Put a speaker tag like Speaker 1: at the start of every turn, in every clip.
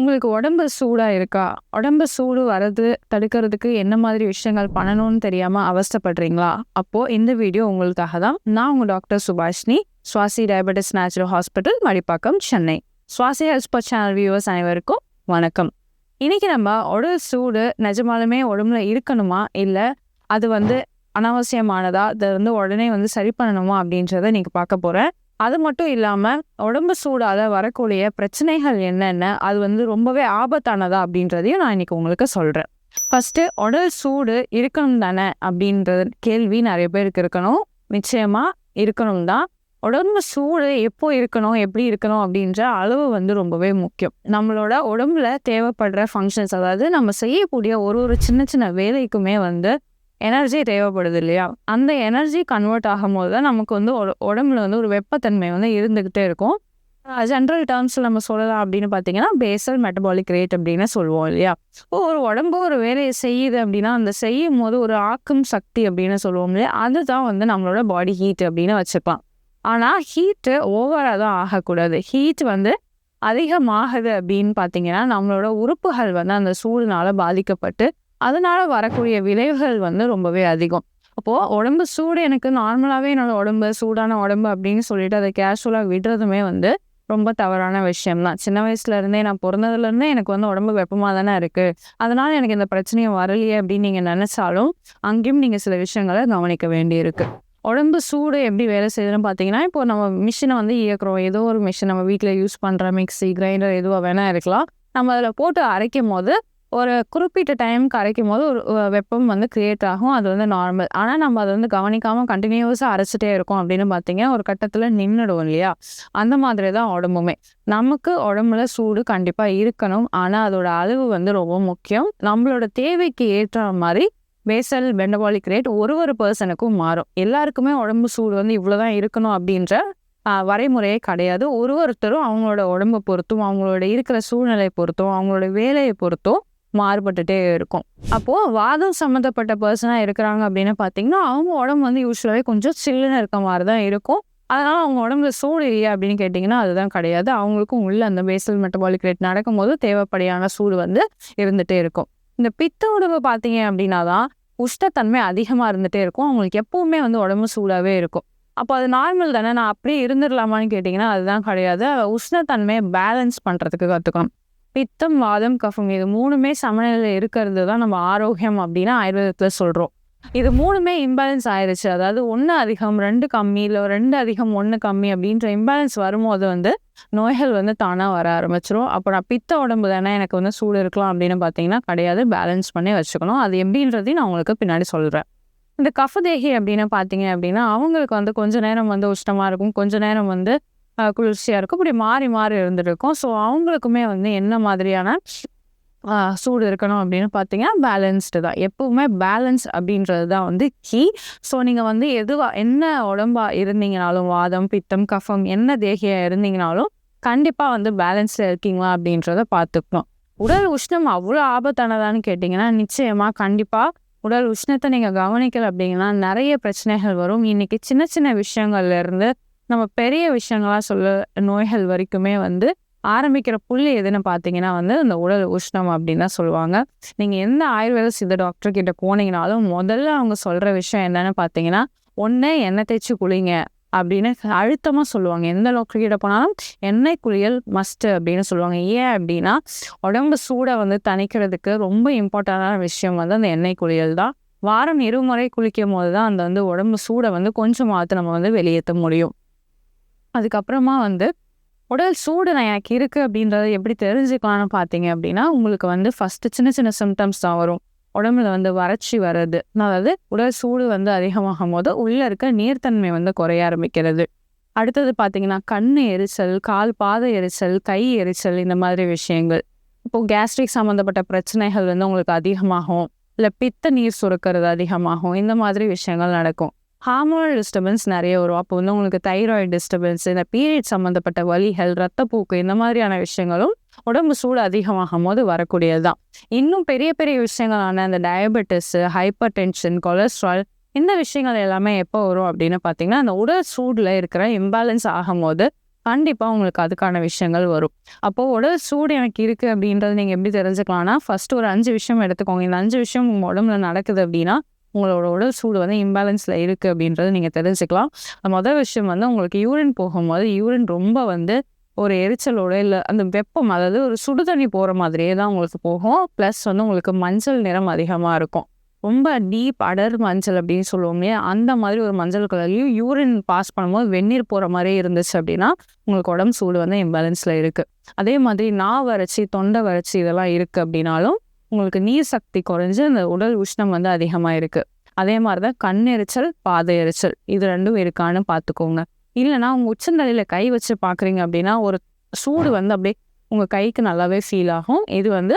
Speaker 1: உங்களுக்கு உடம்பு சூடாக இருக்கா? உடம்பு சூடு வரது தடுக்கிறதுக்கு என்ன மாதிரி விஷயங்கள் பண்ணணும்னு தெரியாமல் அவஸ்தப்படுறீங்களா? அப்போது இந்த வீடியோ உங்களுக்காக தான். நான் உங்கள் doctor Subashini Swasi diabetes natural hospital Madipakkam Chennai. Swasi ஹெல்ஸ்பர் channel viewers அனைவருக்கும் வணக்கம். இன்னைக்கு நம்ம உடல் சூடு நிஜமாலுமே உடம்புல இருக்கணுமா? இல்லை அது வந்து அனாவசியமானதா? அதை வந்து உடனே வந்து சரி பண்ணணுமா? அப்படின்றத நீங்கள் பார்க்க போகிறேன் அது மட்டும் இல்லாமல் உடம்பு சூடால் வரக்கூடிய பிரச்சனைகள் என்னென்ன அது வந்து ரொம்பவே ஆபத்தானதா அப்படின்றதையும் நான் இன்னைக்கு உங்களுக்கு சொல்கிறேன் ஃபஸ்ட்டு உடல் சூடு இருக்கணும் தானே அப்படின்ற கேள்வி நிறைய பேருக்கு இருக்கணும். நிச்சயமாக இருக்கணும் தான். உடம்பு சூடு எப்போ இருக்கணும் எப்படி இருக்கணும் அப்படின்ற அளவு வந்து ரொம்பவே முக்கியம். நம்மளோட உடம்புல தேவைப்படுற ஃபங்க்ஷன்ஸ் அதாவது நம்ம செய்யக்கூடிய ஒரு ஒரு சின்ன சின்ன வேலைக்குமே வந்து எனர்ஜி தேவைப்படுது இல்லையா அந்த எனர்ஜி கன்வெர்ட் ஆகும்போது தான் நமக்கு வந்து ஒரு உடம்புல வந்து ஒரு வெப்பத்தன்மை வந்து இருந்துக்கிட்டே இருக்கும். ஜென்ரல் டேர்ம்ஸில் நம்ம சொல்லலாம் அப்படின்னு பார்த்தீங்கன்னா பேசல் மெட்டபாலிக் ரேட் அப்படின்னு சொல்லுவோம் இல்லையா? இப்போ ஒரு உடம்பு ஒரு வேலையை செய்யுது அப்படின்னா அந்த செய்யும் போது ஒரு ஆக்கும் சக்தி அப்படின்னு சொல்லுவோம் இல்லையா? அதுதான் வந்து நம்மளோட பாடி ஹீட் அப்படின்னு வச்சுப்பான் ஆனால் ஹீட்டு ஓவராக தான் ஆகக்கூடாது. ஹீட் வந்து அதிகமாகுது அப்படின்னு பார்த்தீங்கன்னா நம்மளோட உறுப்புகள் வந்து அந்த சூடுனால பாதிக்கப்பட்டு அதனால் வரக்கூடிய விளைவுகள் வந்து ரொம்பவே அதிகம். அப்போது உடம்பு சூடு எனக்கு நார்மலாகவே என்னோட உடம்பு சூடான உடம்பு அப்படின்னு சொல்லிட்டு அதை கேஷுவலாக விடுறதுமே வந்து ரொம்ப தவறான விஷயம் தான் சின்ன வயசுலேருந்தே நான் பிறந்ததுலேருந்தே எனக்கு வந்து உடம்பு வெப்பமாக தானே இருக்குது அதனால் எனக்கு இந்த பிரச்சனையும் வரலையே அப்படின்னு நீங்கள் நினச்சாலும் அங்கேயும் நீங்கள் சில விஷயங்களை கவனிக்க வேண்டியிருக்கு. உடம்பு சூடு எப்படி வேலை செய்யுதுன்னு பார்த்தீங்கன்னா இப்போ நம்ம மிஷினை வந்து இயக்குறோம். ஏதோ ஒரு மிஷின் நம்ம வீட்டில் யூஸ் பண்ணுற மிக்ஸி கிரைண்டர் எதுவாக வேணால் இருக்கலாம். நம்ம அதில் போட்டு அரைக்கும் போது ஒரு குறிப்பிட்ட டைமுக்கு அரைக்கும் போது ஒரு வெப்பம் வந்து க்ரியேட் ஆகும். அது வந்து நார்மல் ஆனால் நம்ம அதை வந்து கவனிக்காமல் கண்டினியூஸாக அரைச்சிட்டே இருக்கோம் அப்படின்னு பார்த்தீங்கன்னா ஒரு கட்டத்தில் நின்றுடும் இல்லையா? அந்த மாதிரி தான் உடம்புமே. நமக்கு உடம்புல சூடு கண்டிப்பாக இருக்கணும். ஆனால் அதோட அளவு வந்து ரொம்ப முக்கியம். நம்மளோட தேவைக்கு ஏற்ற மாதிரி பேசல் பெண்டபாலிக் ரேட் ஒரு ஒரு பர்சனுக்கும் மாறும். எல்லாருக்குமே உடம்பு சூடு வந்து இவ்வளோதான் இருக்கணும் அப்படின்ற வரைமுறையே கிடையாது. ஒரு ஒருத்தரும் அவங்களோட உடம்பை பொறுத்தும் அவங்களோட இருக்கிற சூழ்நிலையை பொறுத்தும் அவங்களோட வேலையை பொறுத்தும் மாறுபட்டுட்டே இருக்கும். அப்போது வாதம் சம்மந்தப்பட்ட பர்சனாக இருக்கிறாங்க அப்படின்னு பார்த்தீங்கன்னா அவங்க உடம்பு வந்து யூஸ்வலாகவே கொஞ்சம் சில்லுன்னு இருக்க மாதிரி தான் இருக்கும். அதனால் அவங்க உடம்புல சூடு இல்லையா அப்படின்னு கேட்டிங்கன்னா அதுதான் கிடையாது. அவங்களுக்கும் உள்ள அந்த பேசல் மெட்டபாலிக் ரேட் நடக்கும்போது தேவைப்படியான சூடு வந்து இருந்துகிட்டே இருக்கும். இந்த பித்த உடம்பு பார்த்தீங்க அப்படின்னா தான் உஷ்ணத்தன்மை அதிகமாக இருந்துகிட்டே இருக்கும். அவங்களுக்கு எப்போவுமே வந்து உடம்பு சூடாகவே இருக்கும். அப்போ அது நார்மல் தானே. நான் அப்படியே இருந்துடலாமான்னு கேட்டிங்கன்னா அதுதான் கிடையாது. உஷ்ணத்தன்மையை பேலன்ஸ் பண்ணுறதுக்கு கற்றுக்கணும் பித்தம் வாதம் கஃபம் இது மூணுமே சமநிலையில் இருக்கிறது தான் நம்ம ஆரோக்கியம் அப்படின்னு ஆயுர்வேதத்தில் சொல்கிறோம் இது மூணுமே இம்பேலன்ஸ் ஆயிடுச்சு அதாவது ஒன்று அதிகம் ரெண்டு கம்மி இல்லை ரெண்டு அதிகம் ஒன்று கம்மி அப்படின்ற இம்பேலன்ஸ் வரும்போது வந்து நோய்கள் வந்து தானாக வர ஆரம்பிச்சிரும். அப்போ நான் பித்த உடம்பு தானே எனக்கு வந்து சூடு இருக்கலாம் அப்படின்னு பார்த்தீங்கன்னா கிடையாது. பேலன்ஸ் பண்ணி வச்சுக்கணும். அது எப்படின்றதையும் நான் உங்களுக்கு பின்னாடி சொல்கிறேன் இந்த கஃபதேகி அப்படின்னு பார்த்தீங்க அப்படின்னா அவங்களுக்கு வந்து கொஞ்ச நேரம் வந்து உஷ்டமாக இருக்கும். கொஞ்ச நேரம் வந்து குளிர்ச்சியாக இருக்கும். இப்படி மாறி மாறி இருந்துட்டு இருக்கும் ஸோ அவங்களுக்குமே வந்து என்ன மாதிரியான சூடு இருக்கணும் அப்படின்னு பார்த்தீங்கன்னா பேலன்ஸ்டு தான். எப்போவுமே பேலன்ஸ் அப்படின்றது தான் வந்து கீ ஸோ நீங்கள் வந்து எதுவாக என்ன உடம்பா இருந்தீங்கனாலும் வாதம் பித்தம் கஃபம் என்ன தேகியாக இருந்தீங்கனாலும் கண்டிப்பாக வந்து பேலன்ஸில் இருக்கீங்களா அப்படின்றத பார்த்துக்கணும். உடல் உஷ்ணம் அவ்வளோ ஆபத்தானதான்னு கேட்டிங்கன்னா நிச்சயமாக கண்டிப்பாக உடல் உஷ்ணத்தை நீங்கள் கவனிக்கல அப்படிங்கன்னா நிறைய பிரச்சனைகள் வரும். இன்றைக்கி சின்ன சின்ன விஷயங்கள்லேருந்து நம்ம பெரிய விஷயங்களாக சொல்ல நோய்கள் வரைக்குமே வந்து ஆரம்பிக்கிற புள்ளி எதுன்னு பார்த்தீங்கன்னா வந்து இந்த உடல் உஷ்ணம் அப்படின்னு தான் சொல்லுவாங்க. நீங்கள் எந்த ஆயுர்வேத சித்த டாக்டர் கிட்ட போனீங்கனாலும் முதல்ல அவங்க சொல்கிற விஷயம் என்னன்னு பார்த்தீங்கன்னா ஒன்று எண்ணெய் தேய்ச்சி குளிங்க அப்படின்னு அழுத்தமாக சொல்லுவாங்க. எந்த டாக்டர் கிட்ட போனாலும் எண்ணெய் குளியல் மஸ்ட்டு அப்படின்னு சொல்லுவாங்க. ஏன் அப்படின்னா உடம்பு சூடை வந்து தணிக்கிறதுக்கு ரொம்ப இம்பார்ட்டண்டான விஷயம் வந்து அந்த எண்ணெய் குளியல் தான். வாரம் இருமுறை குளிக்கும் போது தான் அந்த வந்து உடம்பு சூடை வந்து கொஞ்சமாவது நம்ம வந்து வெளியேற்ற முடியும். அதுக்கப்புறமா வந்து உடல் சூடு நான் எனக்கு இருக்குது அப்படின்றத எப்படி தெரிஞ்சுக்கலாம்னு பார்த்தீங்க அப்படின்னா உங்களுக்கு வந்து ஃபஸ்ட்டு சின்ன சின்ன சிம்டம்ஸ் தான் வரும். உடம்புல வந்து வறட்சி வர்றது. அதாவது உடல் சூடு வந்து அதிகமாகும் போது உள்ளே இருக்க நீர்த்தன்மை வந்து குறைய ஆரம்பிக்கிறது. அடுத்தது பார்த்தீங்கன்னா கண் எரிச்சல் கால் பாத எரிச்சல் கை எரிச்சல் இந்த மாதிரி விஷயங்கள். இப்போ கேஸ்ட்ரிக் சம்மந்தப்பட்ட பிரச்சனைகள் வந்து உங்களுக்கு அதிகமாகும். இல்லை பித்த நீர் சுரக்கிறது அதிகமாகும். இந்த மாதிரி விஷயங்கள் நடக்கும். ஹார்மோனல் டிஸ்டர்பன்ஸ் நிறைய வரும் அப்போ வந்து உங்களுக்கு தைராய்டு டிஸ்டர்பன்ஸ் இந்த பீரியட் சம்மந்தப்பட்ட வலிகள் ரத்தப்போக்கு இந்த மாதிரியான விஷயங்களும் உடம்பு சூடு அதிகமாகும் போது வரக்கூடியது தான் இன்னும் பெரிய பெரிய விஷயங்களான இந்த டயபெட்டிஸ் ஹைப்பர் டென்ஷன் கொலஸ்ட்ரால் இந்த விஷயங்கள் எல்லாமே எப்போ வரும் அப்படின்னு பார்த்தீங்கன்னா அந்த உடல் சூடில் இருக்கிற இம்பேலன்ஸ் ஆகும்போது கண்டிப்பாக உங்களுக்கு அதுக்கான விஷயங்கள் வரும். அப்போது உடல் சூடு எனக்கு இருக்குது அப்படின்றது நீங்கள் எப்படி தெரிஞ்சுக்கலாம்னா ஃபஸ்ட்டு ஒரு அஞ்சு விஷயம் எடுத்துக்கோங்க. இந்த அஞ்சு விஷயம் உங்கள் உடம்புல நடக்குது அப்படின்னா உங்களோட உடல் சூடு வந்து இம்பேலன்ஸில் இருக்குது அப்படின்றத நீங்கள் தெரிஞ்சுக்கலாம். மொதல் விஷயம் வந்து உங்களுக்கு யூரின் போகும்போது யூரின் ரொம்ப வந்து ஒரு எரிச்சலோட இல்லை அந்த வெப்பம் அதாவது ஒரு சுடுதண்ணி போகிற மாதிரியே தான் உங்களுக்கு போகும். ப்ளஸ் வந்து உங்களுக்கு மஞ்சள் நிறம் அதிகமாக இருக்கும். ரொம்ப டீப் அடர் மஞ்சள் அப்படின்னு சொல்லுவோம் இல்லையா அந்த மாதிரி ஒரு மஞ்சள் கலர்லையும் யூரின் பாஸ் பண்ணும்போது வெந்நீர் போகிற மாதிரியே இருந்துச்சு அப்படின்னா உங்களுக்கு உடம்பு சூடு வந்து இம்பேலன்ஸில் இருக்குது அதே மாதிரி நா வறட்சி தொண்டை வறட்சி இதெல்லாம் இருக்குது அப்படின்னாலும் உங்களுக்கு நீர் சக்தி குறைஞ்சு அந்த உடல் உஷ்ணம் வந்து அதிகமாக இருக்குது அதே மாதிரி தான் கண் எரிச்சல் பாத எரிச்சல் இது ரெண்டும் இருக்கான்னு பார்த்துக்கோங்க இல்லைனா உங்கள் உச்சந்தலையில் கை வச்சு பார்க்குறீங்க அப்படின்னா ஒரு சூடு வந்து அப்படியே உங்கள் கைக்கு நல்லாவே ஃபீல் ஆகும். இது வந்து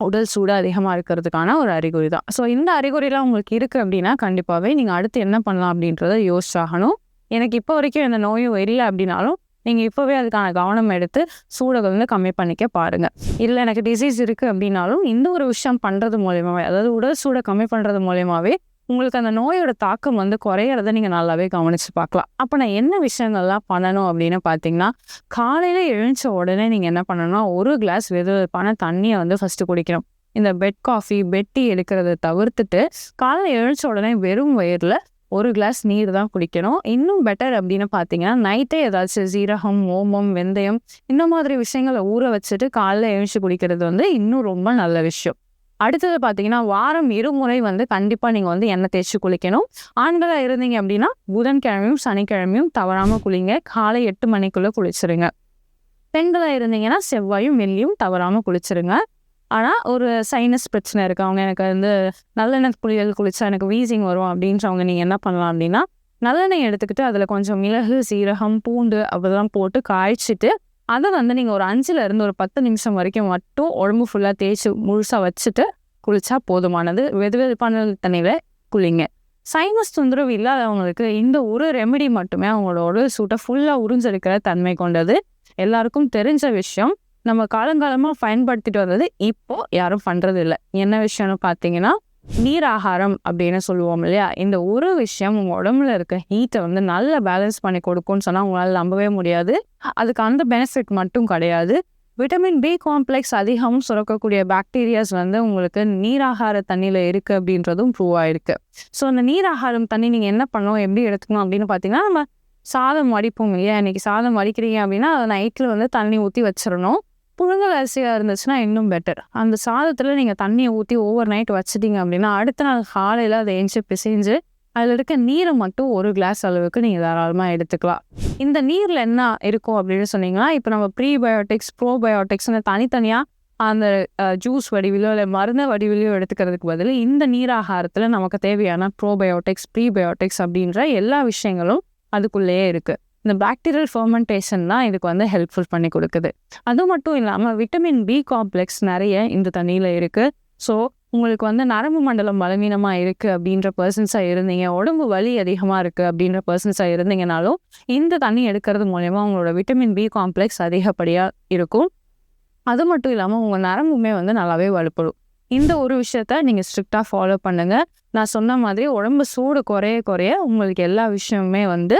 Speaker 1: உடல் சூடு அதிகமாக இருக்கிறதுக்கான ஒரு அறிகுறி தான் ஸோ இந்த அறிகுறிலாம் உங்களுக்கு இருக்குது அப்படின்னா கண்டிப்பாகவே நீங்கள் அடுத்து என்ன பண்ணலாம் அப்படின்றத யோசிச்சாகணும். எனக்கு இப்போ வரைக்கும் எந்த நோயும் இல்லை அப்படின்னாலும் நீங்கள் இப்போவே அதுக்கான கவனம் எடுத்து சூடை வந்து கம்மி பண்ணிக்க பாருங்கள் இல்லை எனக்கு டிசீஸ் இருக்குது அப்படின்னாலும் இந்த ஒரு விஷயம் பண்ணுறது மூலியமாகவே அதாவது உடல் சூடை கம்மி பண்ணுறது மூலியமாகவே உங்களுக்கு அந்த நோயோட தாக்கம் வந்து குறையிறத நீங்கள் நல்லாவே கவனித்து பார்க்கலாம். அப்போ நான் என்ன விஷயங்கள்லாம் பண்ணணும் அப்படின்னு பார்த்தீங்கன்னா காலையில் எழுந்த உடனே நீங்கள் என்ன பண்ணணும்னா ஒரு கிளாஸ் வெதுவெதுப்பான தண்ணியை வந்து ஃபஸ்ட்டு குடிக்கணும். இந்த பெட் காஃபி பெட் டீ எடுக்கிறத தவிர்த்துட்டு காலையில் எழுந்த உடனே வெறும் வயிறில் ஒரு கிளாஸ் நீர் தான் குடிக்கணும். இன்னும் பெட்டர் அப்படின்னு பார்த்தீங்கன்னா நைட்டே ஏதாச்சும் சீரகம் ஓமம் வெந்தயம் இந்த மாதிரி விஷயங்களை ஊற வச்சுட்டு காலைல எழுச்சி குடிக்கிறது வந்து இன்னும் ரொம்ப நல்ல விஷயம். அடுத்தது பார்த்தீங்கன்னா வாரம் இருமுறை வந்து கண்டிப்பாக நீங்கள் வந்து எண்ணெய் தேய்ச்சி குளிக்கணும். ஆண்களாக இருந்தீங்க அப்படின்னா புதன்கிழமையும் சனிக்கிழமையும் தவறாமல் குளிங்க. காலை எட்டு மணிக்குள்ளே குளிச்சிருங்க. பெண்களாக இருந்தீங்கன்னா செவ்வாயும் வெள்ளியும் தவறாமல் குளிச்சிருங்க. ஆனால் ஒரு சைனஸ் பிரச்சனை இருக்குது அவங்க எனக்கு வந்து நல்லெண்ணெய் குளியல் குளிச்சா எனக்கு வீசிங் வரும் அப்படின்றவங்க நீங்கள் என்ன பண்ணலாம் அப்படின்னா நல்லெண்ணெய் எடுத்துக்கிட்டு அதில் கொஞ்சம் மிளகு சீரகம் பூண்டு அப்படிலாம் போட்டு காய்ச்சிட்டு அதை வந்து நீங்கள் ஒரு அஞ்சுல இருந்து ஒரு பத்து நிமிஷம் வரைக்கும் மட்டும் உடம்பு ஃபுல்லாக தேய்ச்சி முழுசாக வச்சுட்டு குளிச்சா போதுமானது. வெது வெதுப்பான தண்ணியில் குளிங்க. சைனஸ் தொந்தரவு இல்லாதவங்களுக்கு இந்த ஒரு ரெமெடி மட்டுமே அவங்களோட உடல் சூட்டை ஃபுல்லாக உறிஞ்செடுக்கிற தன்மை கொண்டது. எல்லாருக்கும் தெரிஞ்ச விஷயம். நம்ம காலங்காலமாக பயன்படுத்திட்டு வந்தது இப்போ யாரும் பண்ணுறது இல்லை என்ன விஷயம்னு பார்த்தீங்கன்னா நீர் ஆகாரம் அப்படின்னு சொல்லுவோம் இல்லையா? இந்த ஒரு விஷயம் உங்கள் உடம்புல இருக்க ஹீட்டை வந்து நல்ல பேலன்ஸ் பண்ணி கொடுக்கும்னு சொன்னால் உங்களால் நம்பவே முடியாது. அதுக்கு அந்த பெனிஃபிட் மட்டும் கிடையாது. விட்டமின் பி காம்ப்ளெக்ஸ் அதிகமும் சுரக்கக்கூடிய பாக்டீரியாஸ் வந்து உங்களுக்கு நீராகார தண்ணியில் இருக்குது அப்படின்றதும் ப்ரூவ் ஆயிருக்கு. ஸோ அந்த நீராகாரம் தண்ணி நீங்கள் என்ன பண்ணணும் எப்படி எடுத்துக்கணும் அப்படின்னு பார்த்தீங்கன்னா நம்ம சாதம் வடிப்போம் இல்லையா? இன்னைக்கு சாதம் வடிக்கிறீங்க அப்படின்னா அதை நைட்டில் வந்து தண்ணி ஊற்றி வச்சிடணும். புழுங்கல் அரிசியாக இருந்துச்சுன்னா இன்னும் பெட்டர் அந்த சாதத்தில் நீங்கள் தண்ணியை ஊற்றி ஓவர் நைட் வச்சிட்டிங்க அப்படின்னா அடுத்த நாள் காலையில் அதை எஞ்சி பிசைஞ்சு அதில் இருக்க நீரை மட்டும் ஒரு கிளாஸ் அளவுக்கு நீங்கள் தாராளமாக எடுத்துக்கலாம். இந்த நீரில் என்ன இருக்கும் அப்படின்னு சொன்னீங்கன்னா இப்போ நம்ம ப்ரீபயோட்டிக்ஸ் ப்ரோபயோட்டிக்ஸ்னு தனித்தனியாக அந்த ஜூஸ் வடிவிலோ இல்லை மருந்து வடிவிலையோ எடுத்துக்கிறதுக்கு பதில் இந்த நீராகாரத்தில் நமக்கு தேவையான ப்ரோபயோட்டிக்ஸ் ப்ரீபயோட்டிக்ஸ் அப்படின்ற எல்லா விஷயங்களும் அதுக்குள்ளேயே இருக்குது இந்த பாக்டீரியல் ஃபர்மெண்டேஷன் தான் இதுக்கு வந்து ஹெல்ப்ஃபுல் பண்ணி கொடுக்குது. அது மட்டும் இல்லாமல் விட்டமின் பி காம்ப்ளெக்ஸ் நிறைய இந்த தண்ணியில் இருக்குது ஸோ உங்களுக்கு வந்து நரம்பு மண்டலம் பலவீனமாக இருக்குது அப்படின்ற பர்சன்ஸாக இருந்தீங்க உடம்பு வலி அதிகமாக இருக்குது அப்படின்ற பர்சன்ஸாக இருந்தீங்கனாலும் இந்த தண்ணி எடுக்கிறது மூலயமா உங்களோட விட்டமின் பி காம்ப்ளெக்ஸ் அதிகப்படியாக இருக்கும். அது மட்டும் இல்லாமல் உங்கள் நரம்புமே வந்து நல்லாவே வலுப்படும். இந்த ஒரு விஷயத்த நீங்கள் ஸ்ட்ரிக்டாக ஃபாலோ பண்ணுங்கள் நான் சொன்ன மாதிரி உடம்பு சூடு குறைய குறைய உங்களுக்கு எல்லா விஷயமுமே வந்து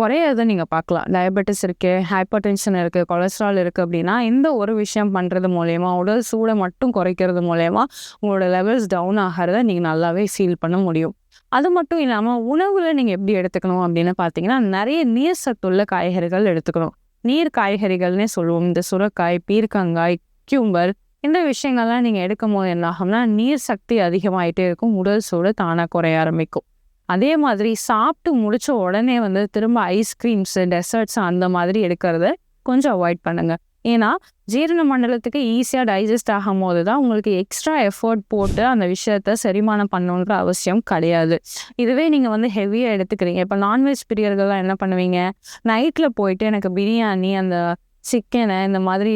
Speaker 1: குறையிறத நீங்கள் பார்க்கலாம். டயபெட்டிஸ் இருக்குது ஹைப்பர் டென்ஷன் இருக்குது கொலஸ்ட்ரால் இருக்குது அப்படின்னா இந்த ஒரு விஷயம் பண்ணுறது மூலயமா உடல் சூடை மட்டும் குறைக்கிறது மூலயமா உங்களோட லெவல்ஸ் டவுன் ஆகிறத நீங்கள் நல்லாவே ஃபீல் பண்ண முடியும். அது மட்டும் இல்லாமல் உணவில் நீங்கள் எப்படி எடுத்துக்கணும் அப்படின்னு பார்த்தீங்கன்னா நிறைய நீர் சத்துள்ள காய்கறிகள் எடுத்துக்கணும். நீர் காய்கறிகள்னே சொல்லுவோம். இந்த சுரக்காய் பீர்க்கங்காய் கியூம்பர் இந்த விஷயங்கள்லாம் நீங்கள் எடுக்கும் போது என்ன ஆகும்னா நீர் சக்தி அதிகமாகிட்டே இருக்கும் உடல் சூடு தானாக குறைய ஆரம்பிக்கும். அதே மாதிரி சாப்பிட்டு முடிச்ச உடனே வந்து திரும்ப ஐஸ்கிரீம்ஸு டெசர்ட்ஸ் அந்த மாதிரி எடுக்கிறத கொஞ்சம் அவாய்ட் பண்ணுங்கள் ஏன்னா ஜீரண மண்டலத்துக்கு ஈஸியாக டைஜஸ்ட் ஆகும் போது தான் உங்களுக்கு எக்ஸ்ட்ரா எஃபர்ட் போட்டு அந்த விஷயத்த செரிமானம் பண்ணணுன்ற அவசியம் கிடையாது. இதுவே நீங்கள் வந்து ஹெவியாக எடுத்துக்கிறீங்க. இப்போ நான்வெஜ் பிரியர்கள்லாம் என்ன பண்ணுவீங்க? நைட்டில் போயிட்டு எனக்கு பிரியாணி அந்த சிக்கனை இந்த மாதிரி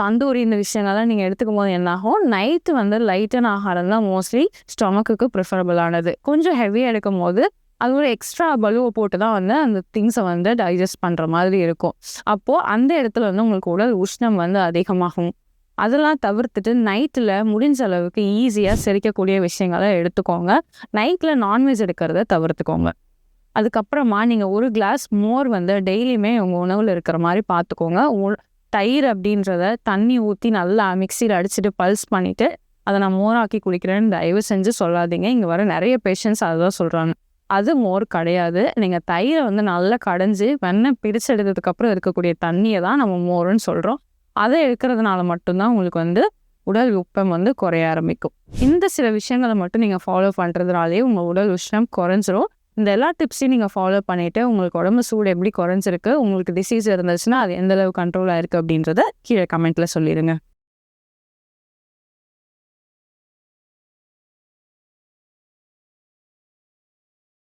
Speaker 1: தந்தூரி இந்த விஷயங்கள்லாம் நீங்கள் எடுத்துக்கும் போது என்னாகும்? நைட்டு வந்து லைட்டன் ஆகாரம் தான் மோஸ்ட்லி ஸ்டொமக்குக்கு ப்ரிஃபரபிளானது கொஞ்சம் ஹெவியாக எடுக்கும் போது அது ஒரு எக்ஸ்ட்ரா பலுவை போட்டு தான் வந்து அந்த திங்ஸை வந்து டைஜஸ்ட் பண்ணுற மாதிரி இருக்கும். அப்போது அந்த இடத்துல வந்து உங்களுக்கு உடல் உஷ்ணம் வந்து அதிகமாகும். அதெல்லாம் தவிர்த்துட்டு நைட்டில் முடிஞ்ச அளவுக்கு ஈஸியாக செரிக்கக்கூடிய விஷயங்களை எடுத்துக்கோங்க. நைட்டில் நான்வெஜ் எடுக்கிறத தவிர்த்துக்கோங்க. அதுக்கப்புறமா நீங்கள் ஒரு கிளாஸ் மோர் வந்து டெய்லியுமே உங்கள் உணவில் இருக்கிற மாதிரி பார்த்துக்கோங்க. உ- தயிர் அப்படின்றத தண்ணி ஊற்றி நல்லா மிக்சியில் அடிச்சுட்டு பல்ஸ் பண்ணிவிட்டு அதை நான் மோராக்கி குடிக்கிறேன்னு தயவு செஞ்சு சொல்லாதீங்க. இங்கே வர நிறைய பேஷண்ட்ஸ் அதுதான் சொல்கிறாங்க அது மோர் கிடையாது. நீங்கள் தயிரை வந்து நல்லா கடைஞ்சி வெண்ணெய் பிரித்து எடுத்ததுக்கப்புறம் இருக்கக்கூடிய தண்ணியை தான் நம்ம மோருன்னு சொல்கிறோம் அதை எடுக்கிறதுனால மட்டும்தான் உங்களுக்கு வந்து உடல் உப்பம் வந்து குறைய ஆரம்பிக்கும். இந்த சில விஷயங்களை மட்டும் நீங்கள் ஃபாலோ பண்ணுறதுனாலே உங்கள் உடல் உஷ்ணம் குறைஞ்சிரும். இந்த எல்லா டிப்ஸையும் நீங்கள் ஃபாலோ பண்ணிவிட்டு உங்களுக்கு உடம்பு சூடு எப்படி குறைஞ்சிருக்கு உங்களுக்கு டிசீஸ் இருந்துச்சுன்னா அது எந்தளவு கண்ட்ரோலாக இருக்குது அப்படின்றத கீழே கமெண்ட்டில் சொல்லிடுங்க.